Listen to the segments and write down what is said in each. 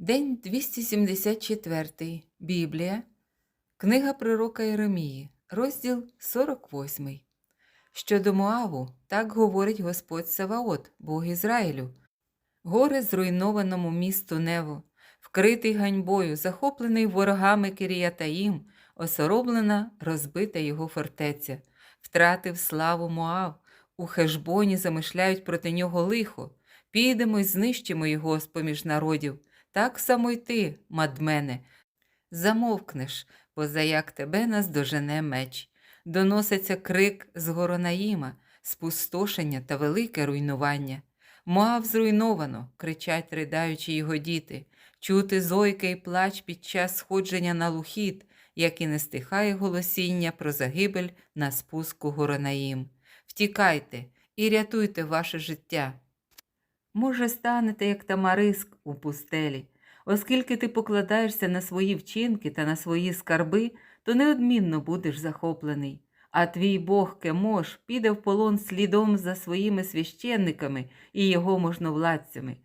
День 274. Біблія. Книга пророка Єремії, розділ 48. Щодо Моаву, так говорить Господь Саваот, Бог Ізраїлю. Горе зруйнованому місту Нево, вкритий ганьбою, захоплений ворогами Киріятаїм, осороблена, розбита його фортеця, втратив славу Моав, у Хешбоні замишляють проти нього лихо. Підемо й знищимо його з поміж народів. Так само й ти, мадмене, замовкнеш, позаяк тебе наздожене меч. Доноситься крик з Горонаїма, спустошення та велике руйнування. Моав зруйновано, кричать, ридаючи його діти, чути зойки й плач під час сходження на лухіт, як і не стихає голосіння про загибель на спуску Горонаїм. Втікайте і рятуйте ваше життя. Може, станете, як тамариск у пустелі. Оскільки ти покладаєшся на свої вчинки та на свої скарби, то неодмінно будеш захоплений. А твій Бог Кемош піде в полон слідом за своїми священниками і його можновладцями.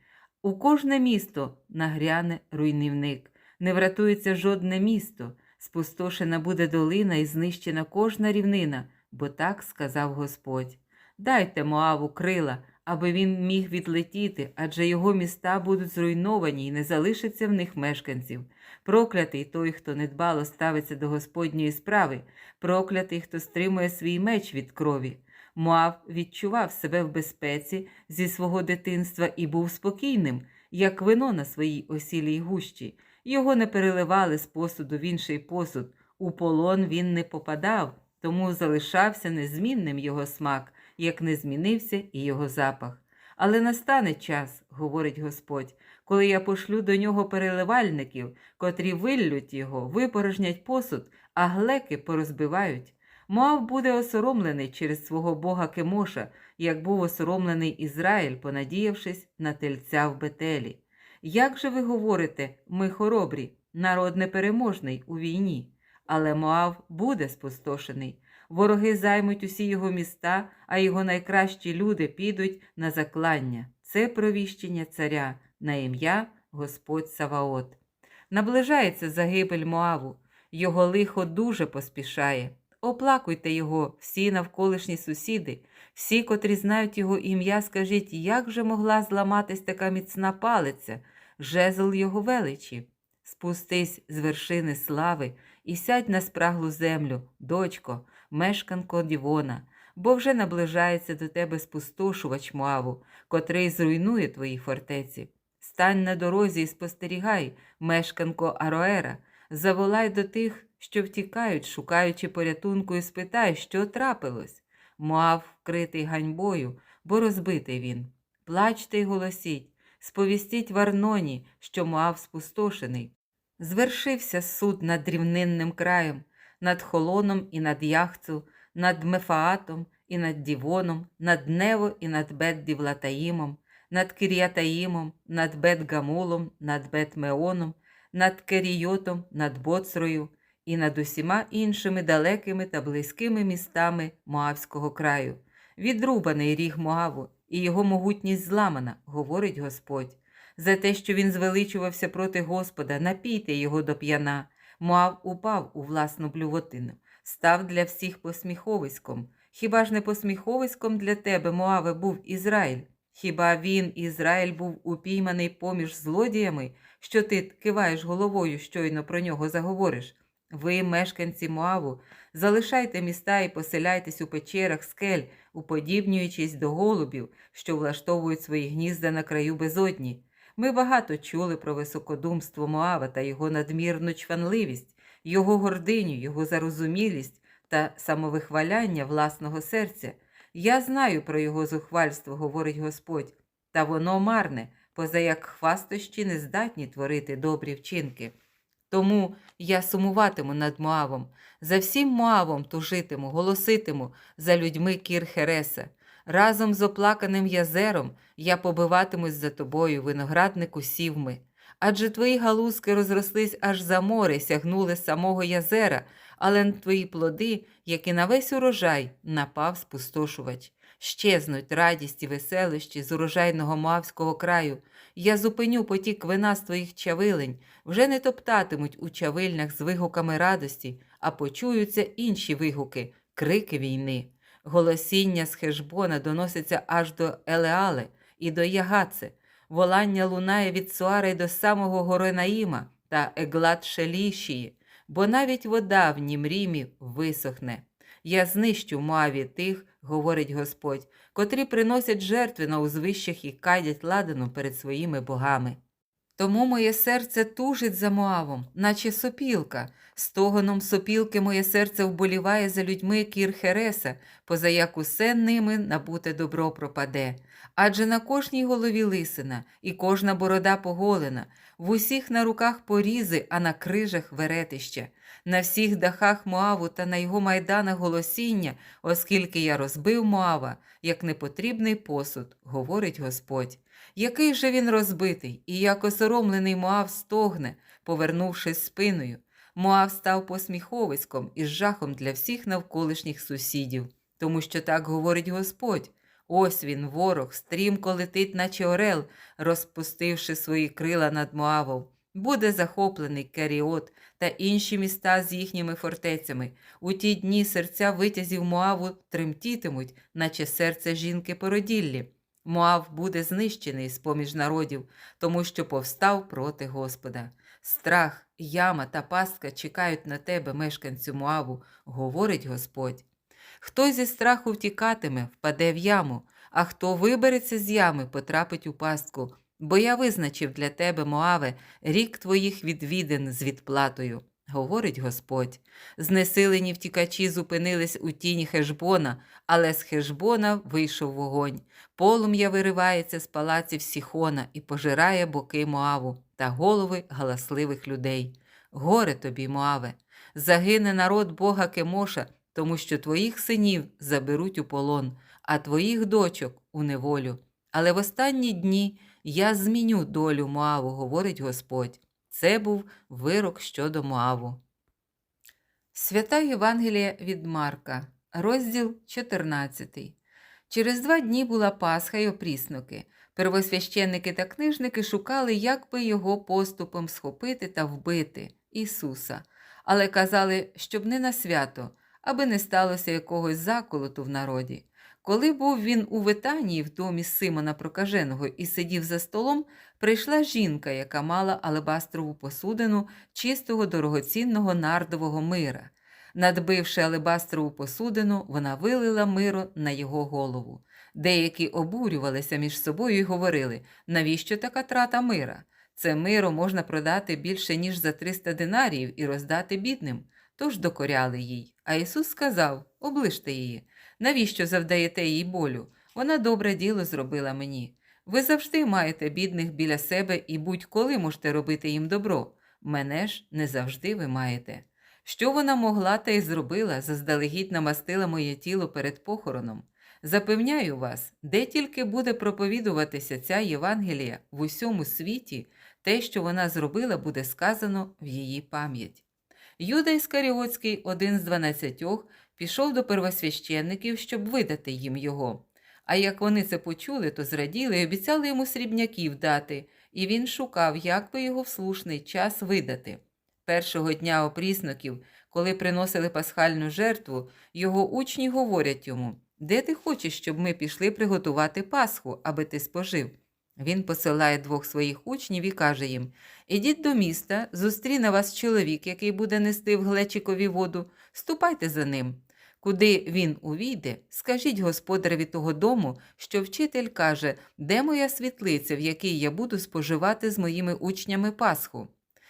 У кожне місто нагряне руйнівник, не врятується жодне місто, спустошена буде долина і знищена кожна рівнина, бо так сказав Господь. Дайте Моаву крила, аби він міг відлетіти, адже його міста будуть зруйновані і не залишиться в них мешканців. Проклятий той, хто недбало ставиться до Господньої справи, проклятий, хто стримує свій меч від крові. Моав відчував себе в безпеці зі свого дитинства і був спокійним, як вино на своїй осілій гущі. Його не переливали з посуду в інший посуд. У полон він не попадав, тому залишався незмінним його смак як не змінився і його запах. Але настане час, говорить Господь, коли я пошлю до нього переливальників, котрі виллють його, випорожнять посуд, а глеки порозбивають. Моав буде осоромлений через свого бога Кемоша, як був осоромлений Ізраїль, понадіявшись на тельця в Бетелі. Як же ви говорите, ми хоробрі, народ непереможний у війні, але Моав буде спустошений. Вороги займуть усі його міста, а його найкращі люди підуть на заклання. Це провіщення царя на ім'я Господь Саваот. Наближається загибель Моаву, його лихо дуже поспішає. Оплакуйте його, всі навколишні сусіди, всі, котрі знають його ім'я, скажіть, як же могла зламатись така міцна палиця, жезл його величі. Спустись з вершини слави і сядь на спраглу землю, дочко, мешканко Дівона, бо вже наближається до тебе спустошувач Моаву, котрий зруйнує твої фортеці. Стань на дорозі і спостерігай, мешканко Ароера, заволай до тих, що втікають, шукаючи порятунку, і спитай, що трапилось. Моав вкритий ганьбою, бо розбитий він. Плачте й голосіть, сповістіть в Арноні, що Моав спустошений. Звершився суд над рівнинним краєм, над Холоном і над Яхцу, над Мефаатом і над Дівоном, над Нево і над Бет-Дівлатаїмом, над Кір'ятаїмом, над Бет-Гамулом, над Бет-Меоном, над Керійотом, над Боцрою і над усіма іншими далекими та близькими містами Моавського краю. Відрубаний ріг Моаву, і його могутність зламана, говорить Господь. За те, що він звеличувався проти Господа, напійте його до п'яна. Моав упав у власну блювотину, став для всіх посміховиськом. Хіба ж не посміховиськом для тебе, Моаве, був Ізраїль? Хіба він, Ізраїль, був упійманий поміж злодіями, що ти киваєш головою, щойно про нього заговориш? Ви, мешканці Моаву, залишайте міста і поселяйтесь у печерах скель, уподібнюючись до голубів, що влаштовують свої гнізда на краю безодні. Ми багато чули про високодумство Моава та його надмірну чванливість, його гординю, його зарозумілість та самовихваляння власного серця. Я знаю про його зухвальство, говорить Господь, та воно марне, позаяк хвастощі не здатні творити добрі вчинки. Тому я сумуватиму над Моавом, за всім Моавом тужитиму, голоситиму за людьми Кір Хереса. Разом з оплаканим язером я побиватимусь за тобою, винограднику сівми. Адже твої галузки розрослись аж за море, сягнули самого язера, але твої плоди, як і на весь урожай, напав спустошувач. Щезнуть радість і веселощі з урожайного мавського краю, Я зупиню потік вина з твоїх чавилень, вже не топтатимуть у чавильнях з вигуками радості, а почуються інші вигуки, крики війни. Голосіння з Хешбона доноситься аж до Елеале і до Ягаци. Волання лунає від Суари до самого Горонаїма та Еглат Шелішії, бо навіть вода в Німрімі висохне. Я знищу Моаві тих, говорить Господь, котрі приносять жертви на узвищах і кадять ладану перед своїми богами. Тому моє серце тужить за Моавом, наче сопілка. Стогоном сопілки моє серце вболіває за людьми Кір-Хереса, позаяк усе ними набуте добро пропаде. Адже на кожній голові лисина, і кожна борода поголена, в усіх на руках порізи, а на крижах веретища, на всіх дахах Моаву та на його майданах голосіння, оскільки я розбив Моава, як непотрібний посуд, говорить Господь. Який же він розбитий, і як осоромлений Моав стогне, повернувшись спиною. Моав став посміховиськом і жахом для всіх навколишніх сусідів, тому що так говорить Господь. Ось він, ворог, стрімко летить, наче орел, розпустивши свої крила над Моавом. Буде захоплений Керіот та інші міста з їхніми фортецями. У ті дні серця витязів Моаву тремтітимуть, наче серце жінки породіллі. Моав буде знищений з поміж народів, тому що повстав проти Господа. Страх, яма та пастка чекають на тебе, мешканцю Моаву, говорить Господь. Хто зі страху втікатиме, впаде в яму, а хто вибереться з ями, потрапить у пастку. Бо я визначив для тебе, Моаве, рік твоїх відвідин з відплатою, говорить Господь. Знесилені втікачі зупинились у тіні Хешбона, але з Хешбона вийшов вогонь. Полум'я виривається з палаців Сіхона і пожирає боки Моаву та голови галасливих людей. Горе тобі, Моаве, загине народ Бога Кемоша, тому що твоїх синів заберуть у полон, а твоїх дочок у неволю. Але в останні дні я зміню долю Моаву, говорить Господь. Це був вирок щодо Моаву. Свята Євангелія від Марка, розділ 14. Через два дні була Пасха й опрісники. Первосвященники та книжники шукали, як би його поступом схопити та вбити Ісуса, але казали, щоб не на свято, аби не сталося якогось заколоту в народі. Коли був він у Витанії в домі Симона Прокаженого і сидів за столом, прийшла жінка, яка мала алебастрову посудину чистого дорогоцінного нардового мира. Надбивши алебастрову посудину, вона вилила миру на його голову. Деякі обурювалися між собою і говорили, навіщо така трата мира? Це миро можна продати більше, ніж за 300 динаріїв і роздати бідним. Тож докоряли їй. А Ісус сказав: оближте її. Навіщо завдаєте їй болю? Вона добре діло зробила мені. Ви завжди маєте бідних біля себе і будь-коли можете робити їм добро. Мене ж не завжди ви маєте. Що вона могла та й зробила, заздалегідь намастила моє тіло перед похороном. Запевняю вас, де тільки буде проповідуватися ця Євангелія в усьому світі, те, що вона зробила, буде сказано в її пам'ять. Юда Іскаріотський, один з дванадцятьох, пішов до первосвященників, щоб видати їм його. А як вони це почули, то зраділи і обіцяли йому срібняків дати, і він шукав, як би його в слушний час видати. Першого дня опрісноків, коли приносили пасхальну жертву, його учні говорять йому Де ти хочеш, щоб ми пішли приготувати Пасху, аби ти спожив? Він посилає двох своїх учнів і каже їм Ідіть до міста, зустріне вас чоловік, який буде нести в глечикові воду, ступайте за ним. Куди він увійде, скажіть господареві того дому, що вчитель каже, де моя світлиця, в якій я буду споживати з моїми учнями Пасху.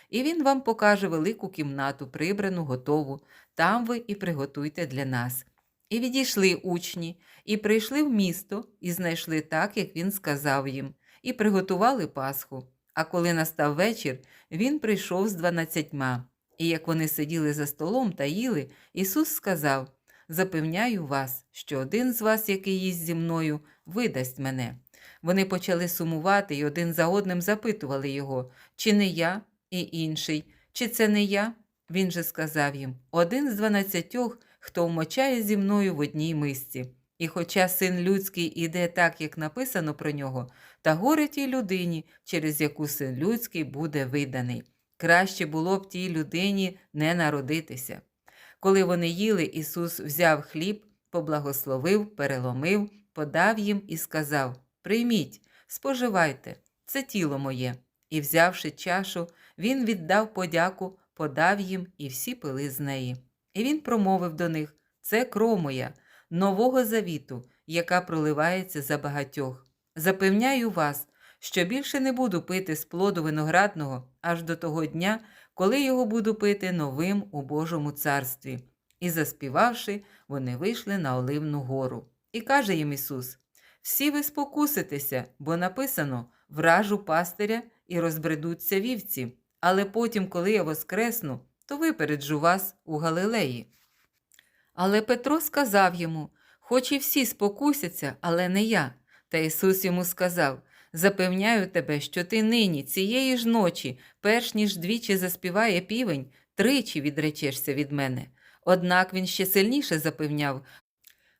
І він вам покаже велику кімнату, прибрану, готову, там ви і приготуйте для нас. І відійшли учні, і прийшли в місто, і знайшли так, як він сказав їм, і приготували Пасху. А коли настав вечір, він прийшов з дванадцятьма. І як вони сиділи за столом та їли, Ісус сказав Запевняю вас, що один з вас, який їсть зі мною, видасть мене. Вони почали сумувати і один за одним запитували його, чи не я, і інший, чи це не я? Він же сказав їм один з дванадцятьох, хто вмочає зі мною в одній мисці. І хоча син людський іде так, як написано про нього, та горе тій людині, через яку син людський буде виданий. Краще було б тій людині не народитися. Коли вони їли, Ісус взяв хліб, поблагословив, переломив, подав їм і сказав: Прийміть, споживайте, це тіло моє. І, взявши чашу, він віддав подяку, подав їм, і всі пили з неї. І він промовив до них: Це кров моя, нового завіту, яка проливається за багатьох. Запевняю вас, що більше не буду пити з плоду виноградного аж до того дня, коли його буду пити новим у Божому царстві. І заспівавши, вони вийшли на Оливну гору. І каже їм Ісус: Всі ви спокуситеся, бо написано вражу пастиря і розбредуться вівці, але потім, коли я воскресну, то випереджу вас у Галилеї. Але Петро сказав йому: Хоч і всі спокусяться, але не я. Та Ісус йому сказав: Запевняю тебе, що ти нині, цієї ж ночі, перш ніж двічі заспіває півень, тричі відречешся від мене. Однак він ще сильніше запевняв: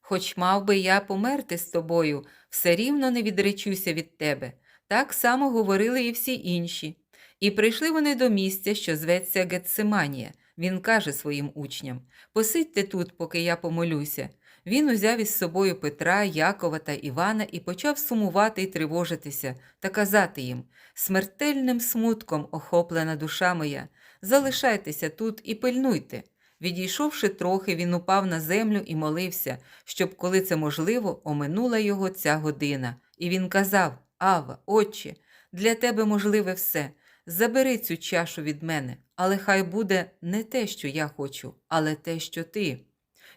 Хоч мав би я померти з тобою, все рівно не відречуся від тебе. Так само говорили і всі інші. І прийшли вони до місця, що зветься Гетсиманія. Він каже своїм учням: Посидьте тут, поки я помолюся. Він узяв із собою Петра, Якова та Івана і почав сумувати й тривожитися та казати їм: смертельним смутком охоплена душа моя, залишайтеся тут і пильнуйте. Відійшовши трохи, він упав на землю і молився, щоб, коли це можливо, оминула його ця година. І він казав: Ава, Отче, для тебе можливе все. Забери цю чашу від мене, але хай буде не те, що я хочу, але те, що ти.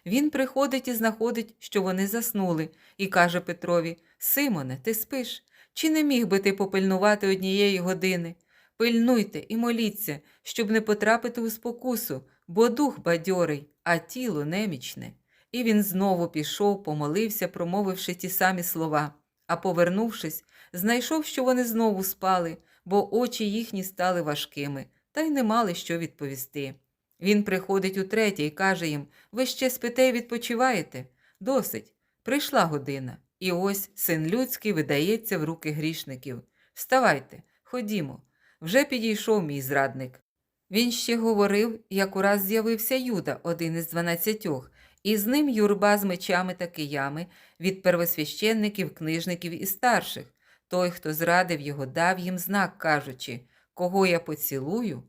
Він приходить і знаходить, що вони заснули, і каже Петрові: Симоне, ти спиш? Чи не міг би ти попильнувати однієї години? Пильнуйте і моліться, щоб не потрапити у спокусу, бо дух бадьорий, а тіло немічне. І він знову пішов, помолився, промовивши ті самі слова. А повернувшись, знайшов, що вони знову спали, бо очі їхні стали важкими, та й не мали що відповісти. Він приходить утретє і каже їм: Ви ще спите і відпочиваєте? Досить. Прийшла година, і ось син людський видається в руки грішників. Вставайте, ходімо. Вже підійшов мій зрадник. Він ще говорив, як ураз з'явився Юда, один із дванадцятьох, і з ним юрба з мечами та киями від первосвященників, книжників і старших. Той, хто зрадив його, дав їм знак, кажучи, кого я поцілую,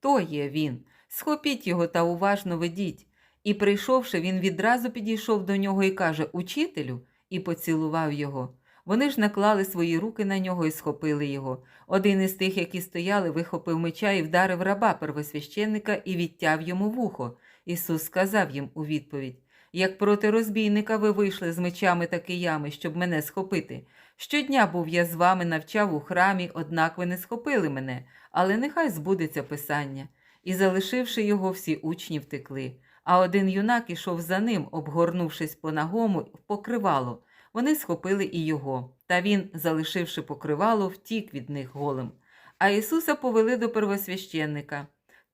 то є він. Схопіть його та уважно ведіть. І, прийшовши, він відразу підійшов до нього і каже Учителю, і поцілував його. Вони ж наклали свої руки на нього і схопили його. Один із тих, які стояли, вихопив меча і вдарив раба первосвященника і відтяв йому вухо. Ісус сказав їм у відповідь: Як проти розбійника ви вийшли з мечами та киями, щоб мене схопити. Щодня був я з вами навчав у храмі, однак ви не схопили мене, але нехай збудеться Писання. І, залишивши його, всі учні втекли. А один юнак ішов за ним, обгорнувшись по нагому в покривало. Вони схопили і його, та він, залишивши покривало, втік від них голим. А Ісуса повели до первосвященника.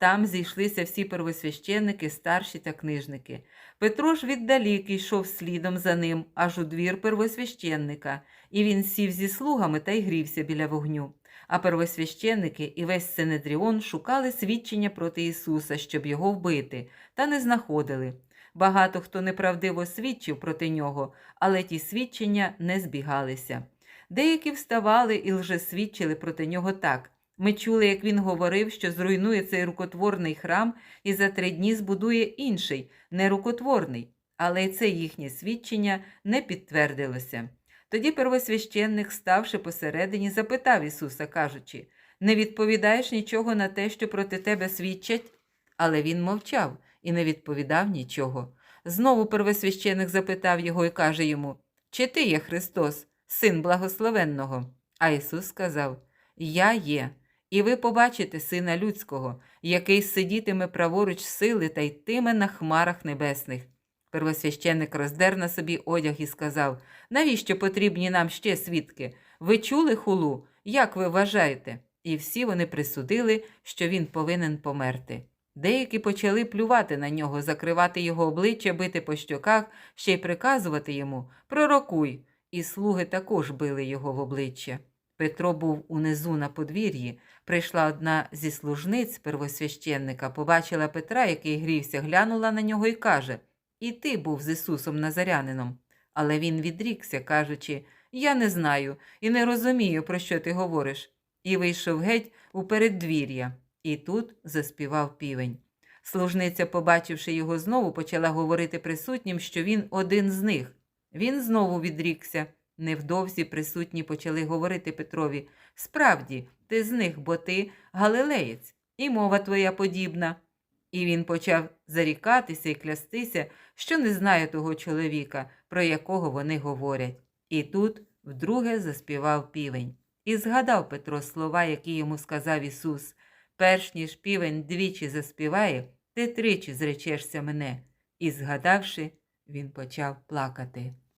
Там зійшлися всі первосвященники, старші та книжники. Петро ж віддалік йшов слідом за ним, аж у двір первосвященника, і він сів зі слугами та й грівся біля вогню. А первосвященники і весь Синедріон шукали свідчення проти Ісуса, щоб його вбити, та не знаходили. Багато хто неправдиво свідчив проти нього, але ті свідчення не збігалися. Деякі вставали і лжесвідчили проти нього так. Ми чули, як він говорив, що зруйнує цей рукотворний храм і за три дні збудує інший, нерукотворний, але й це їхнє свідчення не підтвердилося. Тоді первосвященник, ставши посередині, запитав Ісуса, кажучи Не відповідаєш нічого на те, що проти тебе свідчать? Але він мовчав і не відповідав нічого. Знову первосвященик запитав його і каже йому Чи ти є Христос, син благословенного? А Ісус сказав Я є, і ви побачите Сина Людського, який сидітиме праворуч сили та йтиме на хмарах небесних. Первосвященник роздер на собі одяг і сказав Навіщо потрібні нам ще свідки? Ви чули хулу? Як ви вважаєте? І всі вони присудили, що він повинен померти. Деякі почали плювати на нього, закривати його обличчя, бити по щоках, ще й приказувати йому Пророкуй. І слуги також били його в обличчя. Петро був унизу на подвір'ї. Прийшла одна зі служниць первосвященника, побачила Петра, який грівся, глянула на нього і каже І ти був з Ісусом Назарянином. Але він відрікся, кажучи Я не знаю і не розумію, про що ти говориш. І вийшов геть у переддвір'я. І тут заспівав півень. Служниця, побачивши його знову, почала говорити присутнім, що він один з них. Він знову відрікся. Невдовзі присутні почали говорити Петрові Справді, ти з них, бо ти галилеєць, і мова твоя подібна. І він почав зарікатися і клястися, що не знає того чоловіка, про якого вони говорять. І тут вдруге заспівав півень. І згадав Петро слова, які йому сказав Ісус перш ніж півень двічі заспіває, ти тричі зречешся мене. І, згадавши, він почав плакати.